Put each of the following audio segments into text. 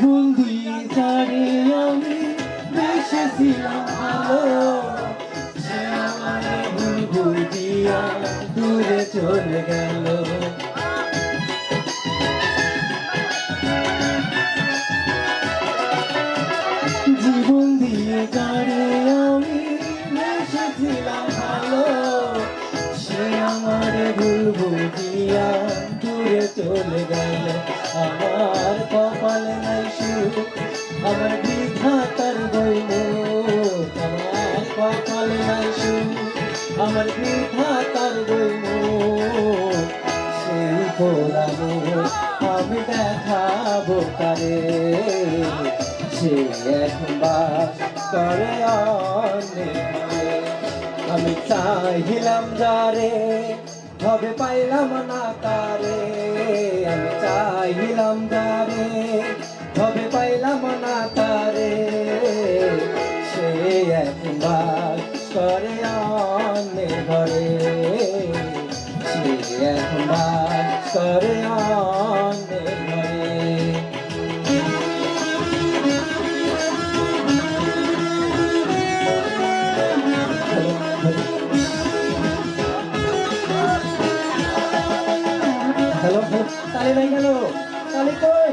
জীবন দিয়ে যারে আমি বেসেছিলাম ভালো সে আমারে ভুল দিয়া দূরে চলে গেল জীবন দিয়ে যারে আমি বেসেছিলাম ভালো সে আমারে ভুল দিয়া দূরে চলে গেল আমার কপালে আমার বিধাতার বইল আমার কপালে নাই সুখ আমার বিধাতার বইল সেই পোড়াবো আমি দেখাবো তারে। সে বাস করে আমি চাইলাম যারে ভবে পাইলাম না তারে। আমি চাইলাম যারে ঘরে সে বাস করে হ্যালো হ্যালো তালি নাই গেল তালি কই?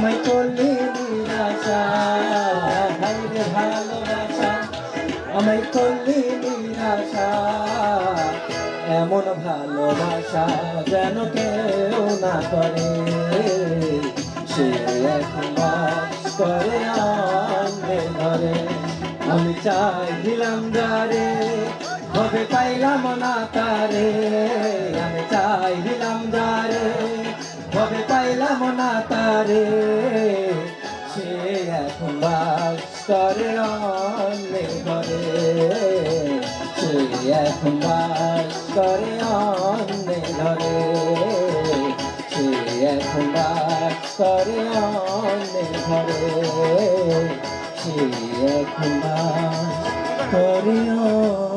আমায় করলে নিরাশা। হাইরে ভালোবাসা, আমায় করলে নিরাশা। এমন ভালোবাসা যেন কেউ না করে, সে এখন করে আনবে ঘরে। আমি চাইছিলাম যারে, হবে পাইলাম না তারে। আমি চাইছিলাম যারে, হবে পাইলাম না তারে। এখন বাস করে অন্য ঘরে সে এখন বাস করে অন্য ঘরে সে এখন বাস করে অন্য ঘরে সে এখন বাস করে অন্য